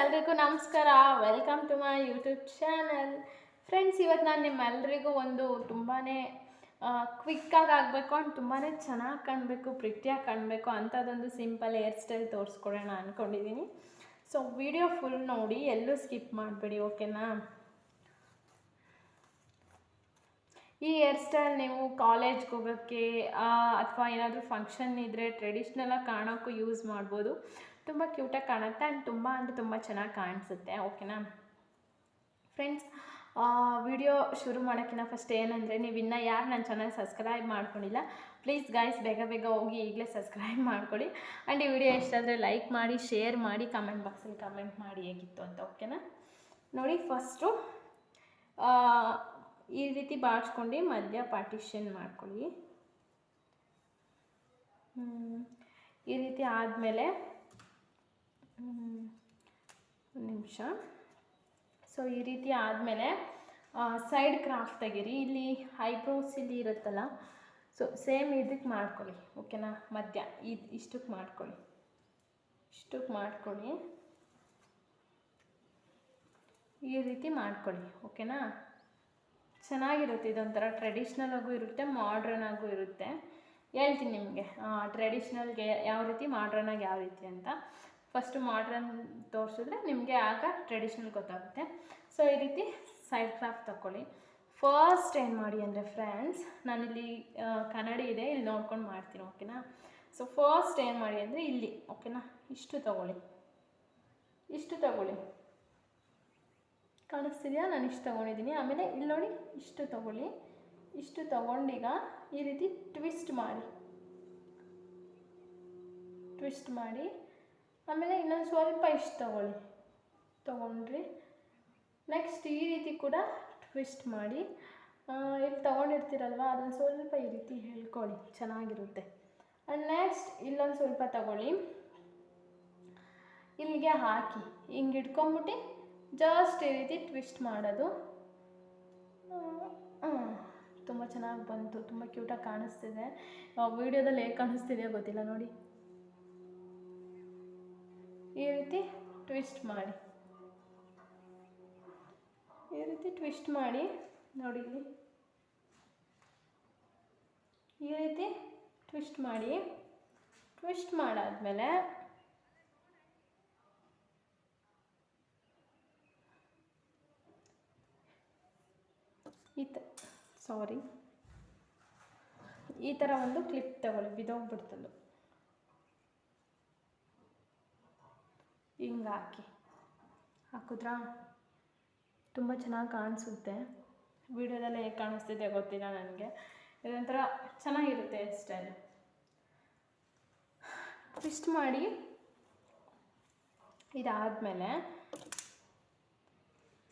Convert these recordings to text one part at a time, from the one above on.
ಎಲ್ರಿಗೂ ನಮಸ್ಕಾರ. Welcome to my YouTube channel friends ಇವತ್ತು ನಾನು ನಿಮ್ಮೆಲ್ಲರಿಗೂ ಒಂದು ತುಂಬಾ ಕ್ವಿಕ್ಕಾಗಿ ಆಗಬೇಕು ಅಂಡ್ ತುಂಬಾ ಚೆನ್ನಾಗಿ ಕಾಣಬೇಕು ಪ್ರಿಟಿಯಾಗಿ ಕಾಣಬೇಕು ಅಂಥದ್ದೊಂದು ಸಿಂಪಲ್ ಹೇರ್ ಸ್ಟೈಲ್ ತೋರಿಸ್ಕೊಡೋಣ ಅಂದ್ಕೊಂಡಿದ್ದೀನಿ ಸೊ ವಿಡಿಯೋ ಫುಲ್ ನೋಡಿ ಎಲ್ಲೂ ಸ್ಕಿಪ್ ಮಾಡಬೇಡಿ ಓಕೆನಾ ಈ ಹೇರ್ ಸ್ಟೈಲ್ ನೀವು ಕಾಲೇಜ್ಗೆ ಹೋಗೋಕ್ಕೆ ಅಥವಾ ಏನಾದರೂ ಫಂಕ್ಷನ್ ಇದ್ದರೆ ಟ್ರೆಡಿಷ್ನಲಾಗಿ ಕಾಣೋಕ್ಕೂ ಯೂಸ್ ಮಾಡ್ಬೋದು. ತುಂಬ ಕ್ಯೂಟಾಗಿ ಕಾಣುತ್ತೆ ಆ್ಯಂಡ್ ತುಂಬ ಅಂದರೆ ತುಂಬ ಚೆನ್ನಾಗಿ ಕಾಣಿಸುತ್ತೆ ಓಕೆನಾ ಫ್ರೆಂಡ್ಸ್ ವಿಡಿಯೋ ಶುರು ಮಾಡೋಕ್ಕಿಂತ ಫಸ್ಟ್ ಏನಂದರೆ ನೀವು ಇನ್ನೂ ಯಾರು ನನ್ನ ಚಾನಲ್ ಸಬ್ಸ್ಕ್ರೈಬ್ ಮಾಡ್ಕೊಂಡಿಲ್ಲ ಪ್ಲೀಸ್ ಗಾಯ್ಸ್ ಬೇಗ ಬೇಗ ಹೋಗಿ ಈಗಲೇ ಸಬ್ಸ್ಕ್ರೈಬ್ ಮಾಡ್ಕೊಳ್ಳಿ. ಆ್ಯಂಡ್ ಈ ವಿಡಿಯೋ ಎಷ್ಟಾದರೆ ಲೈಕ್ ಮಾಡಿ ಶೇರ್ ಮಾಡಿ ಕಮೆಂಟ್ ಬಾಕ್ಸಲ್ಲಿ ಕಮೆಂಟ್ ಮಾಡಿ ಹೇಗಿತ್ತು ಅಂತ ಓಕೆನಾ ನೋಡಿ ಫಸ್ಟು ಈ ರೀತಿ ಬಾಡ್ಸ್ಕೊಂಡು ಮಧ್ಯ ಪಾರ್ಟಿಷನ್ ಮಾಡ್ಕೊಳ್ಳಿ. ಈ ರೀತಿ ಆದಮೇಲೆ ನಿಮಿಷ. ಸೊ ಈ ರೀತಿ ಆದಮೇಲೆ ಸೈಡ್ ಕ್ರಾಫ್ಟ್ ತೆಗೀರಿ. ಇಲ್ಲಿ ಐಬ್ರೋಸ್ ಇಲ್ಲಿ ಇರುತ್ತಲ್ಲ? ಸೊ ಸೇಮ್ ಇದಕ್ಕೆ ಮಾಡ್ಕೊಳ್ಳಿ ಓಕೆನಾ ಮಧ್ಯ ಇದು ಇಷ್ಟಕ್ಕೆ ಮಾಡ್ಕೊಳ್ಳಿ. ಇಷ್ಟಕ್ಕೆ ಮಾಡ್ಕೊಳ್ಳಿ. ಈ ರೀತಿ ಮಾಡ್ಕೊಳ್ಳಿ ಓಕೆನಾ ಚೆನ್ನಾಗಿರುತ್ತೆ, ಇದೊಂಥರ ಟ್ರೆಡಿಷ್ನಲ್ ಆಗೂ ಇರುತ್ತೆ ಮಾಡ್ರನ್ ಆಗೂ ಇರುತ್ತೆ. ಹೇಳ್ತೀನಿ ನಿಮಗೆ ಟ್ರೆಡಿಷ್ನಲ್ಗೆ ಯಾವ ರೀತಿ ಮಾಡ್ರನ್ ಆಗಿ ಯಾವ ರೀತಿ ಅಂತ. ಫಸ್ಟು ಮಾಡ್ರನ್ ತೋರಿಸಿದ್ರೆ ನಿಮಗೆ ಆಗ ಟ್ರೆಡಿಷ್ನಲ್ ಗೊತ್ತಾಗುತ್ತೆ. ಸೊ ಈ ರೀತಿ ಸೈಡ್ ಕ್ರಾಫ್ಟ್ ತಗೊಳ್ಳಿ ಫಸ್ಟ್ ಏನು ಮಾಡಿ ಅಂದರೆ ಫ್ರೆಂಡ್ಸ್ ನಾನಿಲ್ಲಿ ಕನ್ನಡಿ ಇದೆ, ಇಲ್ಲಿ ನೋಡ್ಕೊಂಡು ಮಾಡ್ತೀನಿ ಓಕೆನಾ ಸೊ ಫಸ್ಟ್ ಏನು ಮಾಡಿ ಅಂದರೆ ಇಲ್ಲಿ ಓಕೆನಾ ಇಷ್ಟು ತಗೊಳ್ಳಿ. ಇಷ್ಟು ತಗೊಳ್ಳಿ. ಕಾಣಿಸ್ತಿದೆಯಾ? ನಾನು ಇಷ್ಟು ತೊಗೊಂಡಿದ್ದೀನಿ. ಆಮೇಲೆ ಇಲ್ಲಿ ನೋಡಿ, ಇಷ್ಟು ತಗೊಳ್ಳಿ. ಇಷ್ಟು ತೊಗೊಂಡೀಗ ಈ ರೀತಿ ಟ್ವಿಸ್ಟ್ ಮಾಡಿ. ಟ್ವಿಸ್ಟ್ ಮಾಡಿ. ಆಮೇಲೆ ಇನ್ನೊಂದು ಸ್ವಲ್ಪ ಇಷ್ಟು ತಗೊಳ್ಳಿ. ತಗೊಂಡ್ರಿ. ನೆಕ್ಸ್ಟ್ ಈ ರೀತಿ ಕೂಡ ಟ್ವಿಸ್ಟ್ ಮಾಡಿ. ಇಲ್ಲಿ ತಗೊಂಡಿರ್ತೀರಲ್ವ? ಅದನ್ನು ಸ್ವಲ್ಪ ಈ ರೀತಿ ಹೇಳ್ಕೊಳ್ಳಿ. ಚೆನ್ನಾಗಿರುತ್ತೆ. ಆ್ಯಂಡ್ ನೆಕ್ಸ್ಟ್ ಇಲ್ಲೊಂದು ಸ್ವಲ್ಪ ತಗೊಳ್ಳಿ. ಇಲ್ಲಿಗೆ ಹಾಕಿ. ಹಿಂಗೆ ಹಿಡ್ಕೊಂಬಿಟ್ಟು ಜಸ್ಟ್ ಈ ರೀತಿ ಟ್ವಿಸ್ಟ್ ಮಾಡೋದು. ತುಂಬ ಚೆನ್ನಾಗಿ ಬಂತು, ತುಂಬ ಕ್ಯೂಟಾಗಿ ಕಾಣಿಸ್ತಿದೆ. ವೀಡಿಯೋದಲ್ಲಿ ಹೇಗೆ ಕಾಣಿಸ್ತಿದೆಯೋ ಗೊತ್ತಿಲ್ಲ, ನೋಡಿ. ಈ ರೀತಿ ಟ್ವಿಸ್ಟ್ ಮಾಡಿ. ಈ ರೀತಿ ಟ್ವಿಸ್ಟ್ ಮಾಡಿ, ನೋಡಿ ಇಲ್ಲಿ. ಈ ರೀತಿ ಟ್ವಿಸ್ಟ್ ಮಾಡಿ, ಟ್ವಿಸ್ಟ್ ಮಾಡಾದ್ಮೇಲೆ ಈ ತ ಸಾರಿ ಈ ಥರ ಒಂದು ಕ್ಲಿಪ್ ತಗೊಳ್ಳಿ ಬಿದೋಗ್ಬಿಡ್ತದು ಹಿಂಗೆ ಹಾಕಿ. ಹಾಕಿದ್ರಾ? ತುಂಬ ಚೆನ್ನಾಗಿ ಕಾಣಿಸುತ್ತೆ. ವಿಡಿಯೋದಲ್ಲಿ ಹೇಗೆ ಕಾಣಿಸ್ತಿದೆ ಗೊತ್ತಿಲ್ಲ ನನಗೆ. ಇದೊಂಥರ ಚೆನ್ನಾಗಿರುತ್ತೆ ಸ್ಟೈಲ್. ಟ್ವಿಸ್ಟ್ ಮಾಡಿ ಇದಾದಮೇಲೆ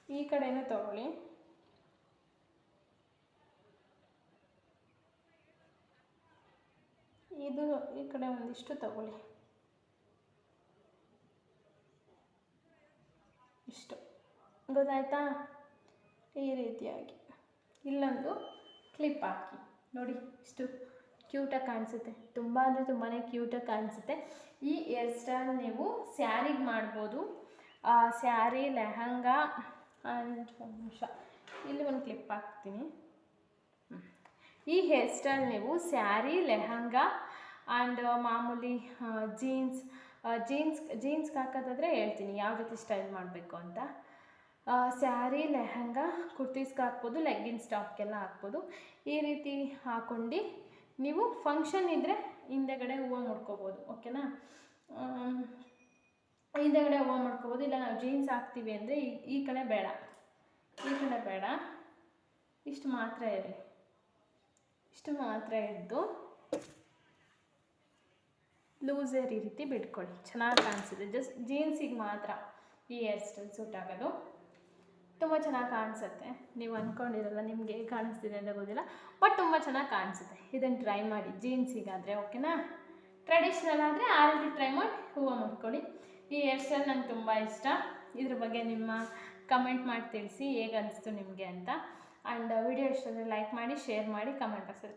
ಈ ಕಡೆಯೂ ತಗೊಳ್ಳಿ. ಇದು ಈ ಕಡೆ ಒಂದಿಷ್ಟು ತಗೊಳ್ಳಿ. ಇಷ್ಟು. ಗೊತ್ತಾಯ್ತಾ? ಈ ರೀತಿಯಾಗಿ. ಇಲ್ಲೊಂದು ಕ್ಲಿಪ್ ಹಾಕಿ. ನೋಡಿ, ಇಷ್ಟು ಕ್ಯೂಟಾಗಿ ಕಾಣಿಸುತ್ತೆ. ತುಂಬ ಅಂದರೆ ತುಂಬಾ ಕ್ಯೂಟಾಗಿ ಕಾಣಿಸುತ್ತೆ. ಈ ಹೇರ್ ಸ್ಟೈಲ್ ನೀವು ಸ್ಯಾರಿಗೆ ಮಾಡ್ಬೋದು. ಸ್ಯಾರಿ, ಲೆಹಂಗಾ ಆ್ಯಂಡ್ ಒಂದು ನಿಮಿಷ. ಇಲ್ಲಿ ಒಂದು ಕ್ಲಿಪ್ ಹಾಕ್ತೀನಿ. ಈ ಹೇರ್ ಸ್ಟೈಲ್ ನೀವು ಸ್ಯಾರಿ ಲೆಹಂಗಾ ಆ್ಯಂಡ್ ಮಾಮೂಲಿ ಜೀನ್ಸ್ ಜೀನ್ಸ್ ಜೀನ್ಸ್ಗೆ ಹಾಕೋದಾದರೆ ಹೇಳ್ತೀನಿ ಯಾವ ರೀತಿ ಸ್ಟೈಲ್ ಮಾಡಬೇಕು ಅಂತ. ಸ್ಯಾರಿ ಲೆಹಂಗಾ ಕುರ್ತೀಸ್ಗೆ ಹಾಕ್ಬೋದು ಲೆಗ್ಗಿನ್ಸ್ ಟಾಪ್ಗೆಲ್ಲ ಹಾಕ್ಬೋದು. ಈ ರೀತಿ ಹಾಕ್ಕೊಂಡು ನೀವು ಫಂಕ್ಷನ್ ಇದ್ದರೆ ಹಿಂದೆಗಡೆ ಹೂವು ಮುಡ್ಕೋಬೋದು ಓಕೆನಾ ಹಿಂದೆಗಡೆ ಹೂವು ಮಾಡ್ಕೋಬೋದು, ಇಲ್ಲ ನಾವು ಜೀನ್ಸ್ ಹಾಕ್ತೀವಿ ಅಂದರೆ ಈ ಈ ಕಡೆ ಬೇಡ, ಈ ಕಡೆ ಬೇಡ. ಇಷ್ಟು ಮಾತ್ರ ಇರಲಿ ಇಷ್ಟು ಮಾತ್ರ ಇದ್ದು ಲೂಸರ್ ಈ ರೀತಿ ಬಿಟ್ಕೊಳ್ಳಿ. ಚೆನ್ನಾಗಿ ಕಾಣಿಸುತ್ತೆ ಜಸ್ಟ್ ಜೀನ್ಸಿಗೆ ಮಾತ್ರ ಈ ಹೇರ್ ಸ್ಟೈಲ್ ಸೂಟ್ ಆಗೋದು. ತುಂಬ ಚೆನ್ನಾಗಿ ಕಾಣಿಸುತ್ತೆ. ನೀವು ಅಂದ್ಕೊಂಡಿರಲ್ಲ ನಿಮ್ಗೆ ಹೇಗೆ ಕಾಣಿಸ್ತಿದೆ ಅಂತ ಗೊತ್ತಿಲ್ಲ. ಬಟ್ ತುಂಬ ಚೆನ್ನಾಗಿ ಕಾಣಿಸುತ್ತೆ. ಇದನ್ನು ಟ್ರೈ ಮಾಡಿ. ಜೀನ್ಸಿಗಾದರೆ ಓಕೆನಾ? ಟ್ರೆಡಿಷ್ನಲ್ ಆದರೆ ಆ ರೀತಿ ಟ್ರೈ ಮಾಡಿ ಹೂವು ಮಾಡ್ಕೊಳ್ಳಿ. ಈ ಹೇರ್ ಸ್ಟೈಲ್ ನಂಗೆ ತುಂಬ ಇಷ್ಟ. ಇದ್ರ ಬಗ್ಗೆ ನಿಮ್ಮ ಕಮೆಂಟ್ ಮಾಡಿ ತಿಳಿಸಿ ಹೇಗೆ ಅನಿಸ್ತು ನಿಮಗೆ ಅಂತ. ಆ್ಯಂಡ್ ವಿಡಿಯೋ ಇಷ್ಟ ಲೈಕ್ ಮಾಡಿ ಶೇರ್ ಮಾಡಿ ಕಮೆಂಟ್ ಬಾಕ್ಸಲ್ಲಿ